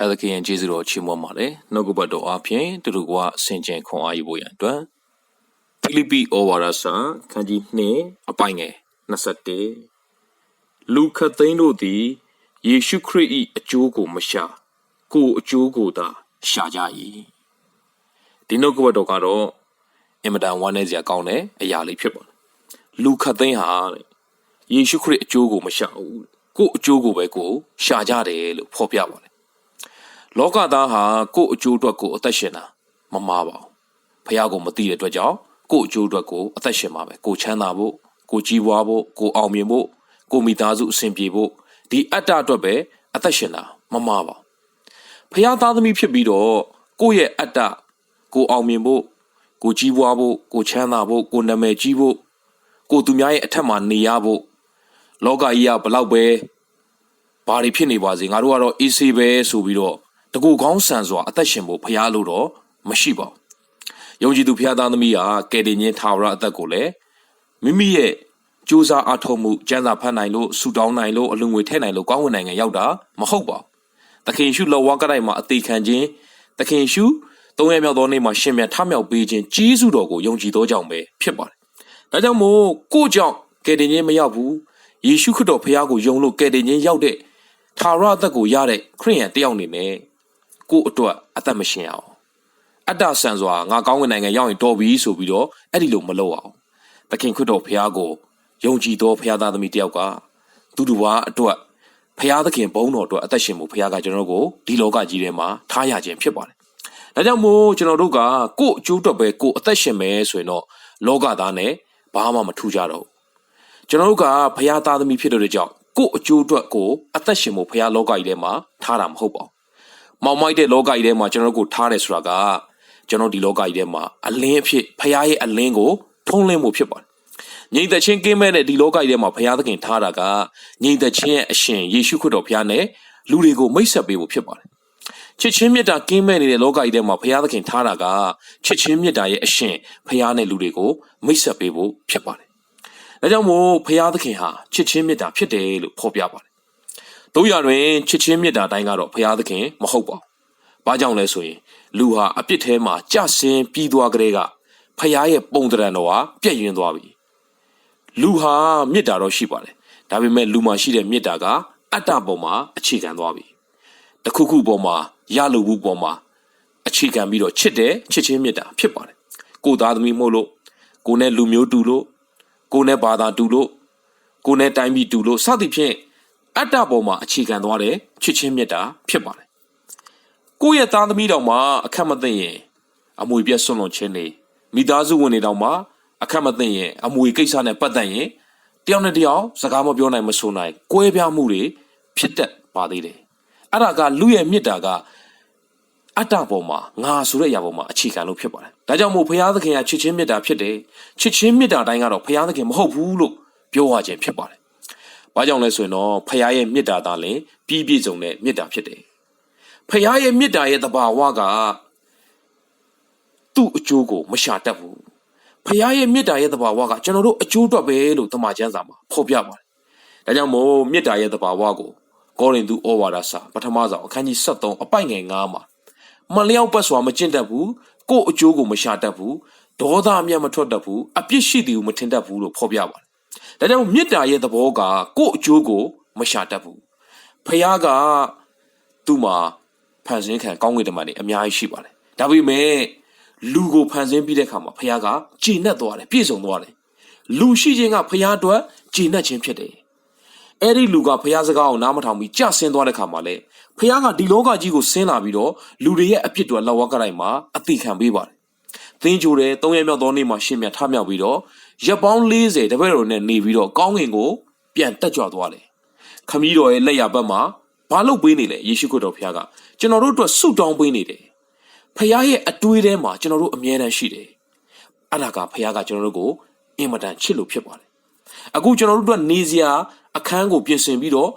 ရသခင်ရဲ့ကျေးဇူးတော်ချီးမွမ်းပါတယ်နှုတ်ကပတ်တော်အပြင်တူတူကဆင်ခြင်ခွန်အားယူဖို့ရန်အတွက်ဖိလိပ္ပိဩဝါဒစာခန်းကြီး2အပိုင်းငယ်21လူခတ်သိန်းတို့သည်ယေရှုခရစ်၏အကျိုးကိုမရှာကိုယ်အကျိုးကိုသာရှာကြ၏ဒီနှုတ်ကပတ်တော်ကတော့အင်မတန်ဝမ်းနည်းစရာကောင်းတဲ့အရာလေးဖြစ်ပါတယ်လူခတ်သိန်းဟာတဲ့ယေရှုခရစ်အကျိုးကိုမရှာဘူးကိုယ်အကျိုးကိုပဲကိုယ်ရှာကြတယ်လို့ဖော်ပြပါတယ် လောကသားဟာကိုယ့်အကျိုးအတွက်ကိုယ်အသက်ရှင်တာမမာပါဘူးဖះကိုမသိတဲ့အတွက်ကြောင့်ကိုယ့်အကျိုးအတွက်ကိုယ်အသက်ရှင်ပါပဲကိုယ်ချမ်းသာဖို့ကိုယ်ကြီးပွားဖို့ကိုယ်အောင်မြင်ဖို့ကိုယ်မိသားစုအဆင်ပြေဖို့ဒီအတ္တအတွက်ပဲအသက်ရှင်တာမမာပါဘူးဖះသားသမီးဖြစ်ပြီးတော့ကိုယ့်ရဲ့အတ္တကိုယ်အောင်မြင်ဖို့ကိုယ်ကြီးပွားဖို့ကိုယ်ချမ်းသာဖို့ကိုယ်နာမည်ကြီးဖို့ကိုယ်သူများရဲ့အထက်မှာနေရဖို့လောကကြီးကဘလောက်ပဲဘာတွေဖြစ်နေပါစေငါတို့ကတော့အေးဆေးပဲဆိုပြီးတော့ တကူကောင်းဆန်စွာအသက်ရှင်ဖို့ဖရားလို့တော့မရှိပါဘူး။ယုံကြည်သူဖရားသားသမီးဟာကယ်တင်ခြင်းထာဝရအသက်ကိုလည်းမိမိရဲ့ကြိုးစားအားထုတ်မှုစံစာဖတ်နိုင်လို့ဆူတောင်းနိုင်လို့အလူငွေထည့်နိုင်လို့ကောင်းဝင်နိုင်ငံရောက်တာမဟုတ်ပါဘူး။သခင်ရှုလောဝါကတိုင်းမှာအသေးခံခြင်းသခင်ရှုသုံးရမြောက်သောနေ့မှာရှင်မြတ်ထမြောက်ပေးခြင်းကြီးစုတော်ကိုယုံကြည်သောကြောင့်ပဲဖြစ်ပါတယ်။ဒါကြောင့်မို့ကိုယ့်ကြောင့်ကယ်တင်ခြင်းမရောက်ဘူး။ယေရှုခရစ်တော်ဖရားကိုယုံလို့ကယ်တင်ခြင်းရောက်တဲ့ထာဝရအသက်ကိုရတဲ့ခရိယန်တယောက်အနေနဲ့ ကိုယ့်အတွက်အသက်မရှင်အောင်အတ္တဆန်စွာငါကောင်းကင်နိုင်ငံရောက်ရင်တော်ပြီဆိုပြီးတော့အဲ့ဒီလိုမလုပ်အောင်သခင်ခရစ်တော်ဖခင်ကိုယုံကြည်သောဖခင်သားသမီးတယောက်ကသူတို့ဘာအတွက်ဖခင်သခင်ဘုန်းတော်အတွက်အသက်ရှင်မှုဖခင်ကကျွန်တော်တို့ကိုဒီလောကကြီးထဲမှာထားရခြင်းဖြစ်ပါတယ်။ဒါကြောင့်မို့ကျွန်တော်တို့ကကိုယ့်အကျိုးအတွက်ပဲကိုယ်အသက်ရှင်မယ်ဆိုရင်တော့လောကသားနဲ့ဘာမှမထူးကြတော့ဘူး။ကျွန်တော်တို့ကဖခင်သားသမီးဖြစ်တဲ့ကြောင့်ကိုယ့်အကျိုးအတွက်ကိုအသက်ရှင်မှုဖခင်လောကကြီးထဲမှာထားတာမဟုတ်ပါဘူး။ မောင်မိုက်တဲ့လောကကြီးထဲမှာကျွန်တော်တို့ကိုထားတယ်ဆိုတာကကျွန်တော်ဒီလောကကြီးထဲမှာအလင်းအဖြစ်ဖခင်ရဲ့အလင်းကိုထုံးလင်းမှုဖြစ်ပါတယ်။ညီသက်ချင်းကင်းမဲ့တဲ့ဒီလောကကြီးထဲမှာဖခင်သခင်ထားတာကညီသက်ချင်းရဲ့အရှင်ယေရှုခရစ်တော်ဖခင်နဲ့လူတွေကိုမိတ်ဆက်ပေးဖို့ဖြစ်ပါတယ်။ချစ်ချင်းမြတ်တာကင်းမဲ့နေတဲ့လောကကြီးထဲမှာဖခင်သခင်ထားတာကချစ်ချင်းမြတ်တာရဲ့အရှင်ဖခင်နဲ့လူတွေကိုမိတ်ဆက်ပေးဖို့ဖြစ်ပါတယ်။ဒါကြောင့်မို့ဖခင်သခင်ဟာချစ်ချင်းမြတ်တာဖြစ်တယ်လို့ဖော်ပြပါတယ်။ တို့ရတွင်ချစ်ချင်းမြတ်တာတိုင်းကတော့ဖခင်သခင်မဟုတ်ပါဘူး။ဘာကြောင့်လဲဆိုရင်လူဟာအပြစ်ထဲမှာကြဆင်းပြီးသွားကြတဲ့ကဖခင်ရဲ့ပုံတရံတော်ဟာပြည့်ရင်သွားပြီ။လူဟာမေတ္တာတော့ရှိပါတယ်။ဒါပေမဲ့လူမှာရှိတဲ့မေတ္တာကအတ္တပေါ်မှာအခြေခံသွားပြီ။တစ်ခုခုပေါ်မှာရလိုဘူးပေါ်မှာအခြေခံပြီးတော့ချစ်တယ်ချစ်ချင်းမေတ္တာဖြစ်ပါတယ်။ကိုသားသမီးမို့လို့ကိုနဲ့လူမျိုးတူလို့ကိုနဲ့ဘာသာတူလို့ကိုနဲ့တိုင်းပြည်တူလို့စသဖြင့် အတ္တပေါ်မှာအခြေခံသွားတဲ့ချစ်ချင်းမေတ္တာဖြစ်ပါတယ်။ကိုယ့်ရဲ့သားသမီးတော်မှာအခက်မသိရင်အမွေပြတ်ဆွန့်လွန်ခြင်းတွေမိသားစုဝင်တွေတောင်မှအခက်မသိရင်အမွေကိစ္စနဲ့ပတ်သက်ရင်တယောက်နဲ့တယောက်စကားမပြောနိုင်မဆိုနိုင်ကွဲပြားမှုတွေဖြစ်တတ်ပါသေးတယ်။အဲ့ဒါကလူရဲ့မေတ္တာကအတ္တပေါ်မှာငါဆိုတဲ့အရာပေါ်မှာအခြေခံလို့ဖြစ်ပါတယ်။ဒါကြောင့်မို့ဘုရားသခင်ကချစ်ချင်းမေတ္တာဖြစ်တယ်။ချစ်ချင်းမေတ္တာတိုင်းကတော့ဘုရားသခင်မဟုတ်ဘူးလို့ပြောရခြင်းဖြစ်ပါတယ်။ ဘာကြောင့်လဲဆိုရင်တော့ဘုရားရဲ့မေတ္တာသားလင်ပြီးပြည့်စုံတဲ့မေတ္တာဖြစ်တယ်။ဘုရားရဲ့မေတ္တာရဲ့တဘာဝကသူ့အကျိုးကိုမရှာတတ်ဘူး။ဘုရားရဲ့မေတ္တာရဲ့တဘာဝကကျွန်တော်တို့အကျိုးအတွက်ပဲလို့တမန်ကျမ်းစာမှာဖော်ပြပါတယ်။ဒါကြောင့်မို့မေတ္တာရဲ့တဘာဝကိုကောရိန္သုဩဝါဒစာပထမဆုံးအခန်းကြီး73အပိုက်ငယ်9မှာမလျောက်ပတ်စွာမကျင့်တတ်ဘူးကိုယ့်အကျိုးကိုမရှာတတ်ဘူးဒေါသအမျက်မထွက်တတ်ဘူးအပြစ်ရှိသည်ကိုမထင်တတ်ဘူးလို့ဖော်ပြပါတယ် ဒါကြောင့်မေတ္တာရဲ့သဘောကကိုယ့်အကျိုးကို မရှာတတ်ဘူးဖခင်ကသူ့မှာဖန်ဆင်းခံကောင်းကင်တမန်တွေအများကြီးရှိပါတယ်ဒါပေမဲ့လူကိုဖန်ဆင်းပြီးတဲ့အခါမှာဖခင်ကကြည်နက်သွားတယ်ပြည့်စုံသွားတယ်လူရှိခြင်းကဖခင်အတွက်ကြည်နက်ခြင်းဖြစ်တယ်အဲ့ဒီလူကဖះစကားကိုနားမထောင်ပြီးကြဆင်းသွားတဲ့ခါမှာလေဖះကဒီလောကကြီးကိုဆင်းလာပြီးတော့လူတွေရဲ့အပြစ်တွေလောက်ဝကတိုင်းမှာအတိခံပေးပါတယ်။သင်ကြိုတယ်၃ရက်မြောက်သောနေ့မှာရှင်မြတ်ထမြောက်ပြီးတော့ ရက်ပေါင်း40တပည့်တော်နဲ့နေပြီးတော့ကောင်းကင်ကိုပြန်တက်ကြွသွားတယ်။ခမည်းတော်ရဲ့လက်ရဘက်မှာဘာလုပ်ပေးနေလဲယေရှုခရစ်တော်ဖះကကျွန်တော်တို့အတွက်ဆုတောင်းပေးနေတယ်။ဖះရဲ့အတွေးထဲမှာကျွန်တော်တို့အမြဲတမ်းရှိတယ်။အဲ့ဒါကဖះကကျွန်တော်တို့ကိုအင်မတန်ချစ်လို့ဖြစ်ပါတယ်။အခုကျွန်တော်တို့အတွက်နေစရာအခန်းကိုပြင်ဆင်ပြီးတော့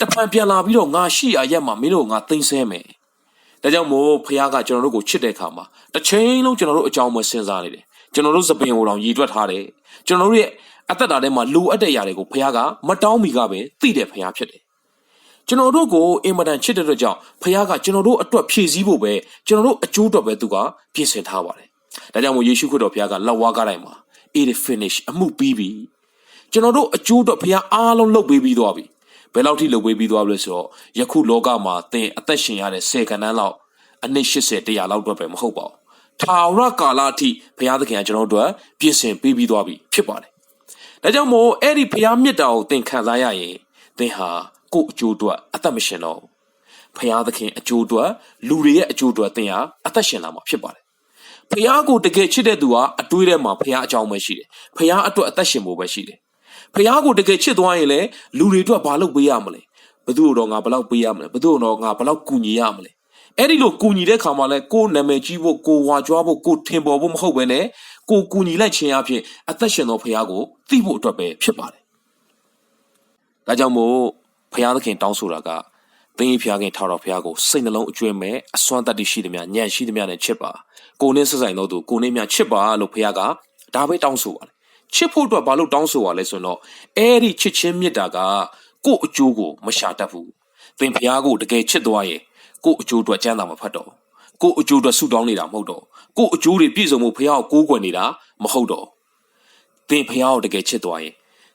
တပံပြန်လာပြီးတော့ငါရှိရရက်မှာမင်းတို့ငါသိမ့်ဆဲမယ်။ဒါကြောင့်မို့ဖခင်ကကျွန်တော်တို့ကိုချစ်တဲ့အခါမှာတစ်ချိန်လုံးကျွန်တော်တို့အကြောင်းမစဉ်းစားနေတယ်။ ကျွန်တော်တို့သပင်ကိုတောင်ရည်တွက်ထားတယ်။ကျွန်တော်တို့ရဲ့အသက်တာထဲမှာလိုအပ်တဲ့အရာတွေကိုဖခင်ကမတောင်းမီကပဲသိတဲ့ဖခင်ဖြစ်တယ်။ကျွန်တော်တို့ကိုအင်မတန်ချစ်တဲ့အတွက်ကြောင့်ဖခင်ကကျွန်တော်တို့အတွက်ဖြည့်ဆည်းဖို့ပဲကျွန်တော်တို့အကျိုးအတွက်ပဲသူကပြင်ဆင်ထားပါတယ်။ဒါကြောင့်မို့ယေရှုခရစ်တော်ဖခင်ကလက်ဝါးကားတိုင်းမှာ it is finish အမှုပြီးပြီ။ကျွန်တော်တို့အကျိုးအတွက်ဖခင်အားလုံးလုပ်ပေးပြီးသွားပြီ။ဘယ်လောက်ထိလုပ်ပေးပြီးသွားပြီလဲဆိုတော့ယခုလောကမှာသင်အသက်ရှင်ရတဲ့10ခန်းတန်းလောက်အနည်း80တရားလောက်တော့ပဲမဟုတ်ပါဘူး။ ထာဝရကာလအထိဘုရားသခင်ကကျွန်တော်တို့အတွက်ပြင်ဆင်ပေးပြီးသွားပြီဖြစ်ပါတယ်။ဒါကြောင့်မို့အဲ့ဒီဘုရားမြတ်တာကိုသင်ခံစားရရင်သင်ဟာကိုယ့်အကျိုးအတွက်အသက်မရှင်တော့ဘူးဖခင်သခင်အကျိုးအတွက်လူတွေရဲ့အကျိုးအတွက်သင်ဟာအသက်ရှင်လာမှာဖြစ်ပါတယ်ဖခင်ကိုတကယ်ချစ်တဲ့သူကအတွေးထဲမှာဖခင်အကြောင်းပဲရှိတယ်ဖခင်အတွက်အသက်ရှင်ဖို့ပဲရှိတယ်ဖခင်ကိုတကယ်ချစ်သွားရင်လည်းလူတွေအတွက်ဘာလုပ်ပေးရမလဲဘသူ့တော့ငါဘယ်လောက်ပေးရမလဲဘသူ့တော့ငါဘယ်လောက်ကူညီရမလဲ အဲ့ဒီလိုကူညီတဲ့ခါမှာလဲကိုယ်နာမည်ကြီးဖို့ကိုဝါကြွားဖို့ကိုထင်ပေါ်ဖို့မဟုတ်ပဲနဲ့ကိုကူညီလိုက်ခြင်းအပြင်အသက်ရှင်သောဖခင်ကိုသိဖို့အတွက်ပဲဖြစ်ပါတယ်ဒါကြောင့်မို့ဖခင်သခင်တောင်းဆိုတာကသင်၏ဖခင်ထာတော်ဖခင်ကိုစိတ်နှလုံးအကျွမ်းမဲ့အစွမ်းတတ္တိရှိသည်များညံ့ရှိသည်များနဲ့ချစ်ပါကိုနဲ့ဆက်ဆိုင်သောသူကိုနဲ့များချစ်ပါလို့ဖခင်ကဒါပဲတောင်းဆိုပါတယ်ချစ်ဖို့အတွက်ဘာလို့တောင်းဆိုရလဲဆိုတော့အဲ့ဒီချစ်ချင်းမေတ္တာကကို့အကျိုးကိုမရှာတတ်ဘူးသင်ဖခင်ကိုတကယ်ချစ်သွားရင် ကို့အကျိုးအတွက်ကြမ်းတာမဖတ်တော့ကို့အကျိုးအတွက်ဆုတောင်းနေတာမဟုတ်တော့ကို့အကျိုးတွေပြည့်စုံမှုဖခင်ကိုကိုးကွယ်နေတာမဟုတ်တော့သင်ဖခင်ကိုတကယ်ချစ်သွားရင်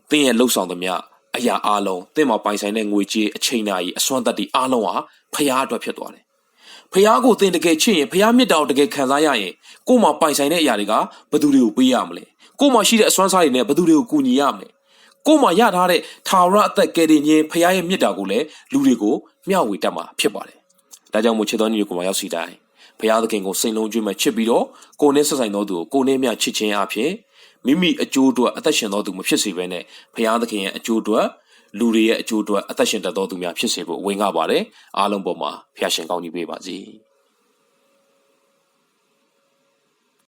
သင်ရဲ့လှုပ်ဆောင်သမျှအရာအလုံးသင်မှာပိုင်ဆိုင်တဲ့ငွေကြေးအချိန်နာကြီးအစွမ်းတတ္တိအလုံးဟာဖရားအတွက်ဖြစ်သွားတယ်။ဖရားကိုသင်တကယ်ချစ်ရင်ဖရားမြတ်တာကိုတကယ်ခံစားရရင်ကို့မှာပိုင်ဆိုင်တဲ့အရာတွေကဘယ်သူတွေကိုပေးရမလဲ။ကို့မှာရှိတဲ့အစွမ်းစားတွေနဲ့ဘယ်သူတွေကိုကူညီရမလဲ။ကို့မှာရထားတဲ့ထာဝရအသက်ကယ်တင်ခြင်းဖရားရဲ့မြတ်တာကိုလည်းလူတွေကိုမျှဝေတတ်မှာဖြစ်ပါတယ်။ ဒါကြောင့်မို့ချစ်တော်ညီကိုမှရောက်စီတိုင်းဖရားသခင်ကိုစိတ်လုံးကျွေးမဲ့ချစ်ပြီးတော့ကိုယ်နဲ့ဆက်ဆိုင်သောသူကိုကိုယ်နဲ့မျှချစ်ခြင်းအဖြစ်မိမိအကျိုးအတွက်အသက်ရှင်တော်သူမဖြစ်စေဘဲနဲ့ဖရာသခင်ရဲ့အကျိုးအတွက်လူတွေရဲ့အကျိုးအတွက်အသက်ရှင်တတ်တော်သူများဖြစ်စေဖို့ဝင်ကားပါတယ်အားလုံးပေါ်မှာဖျာရှင်ကောင်းကြီးပေးပါစေ။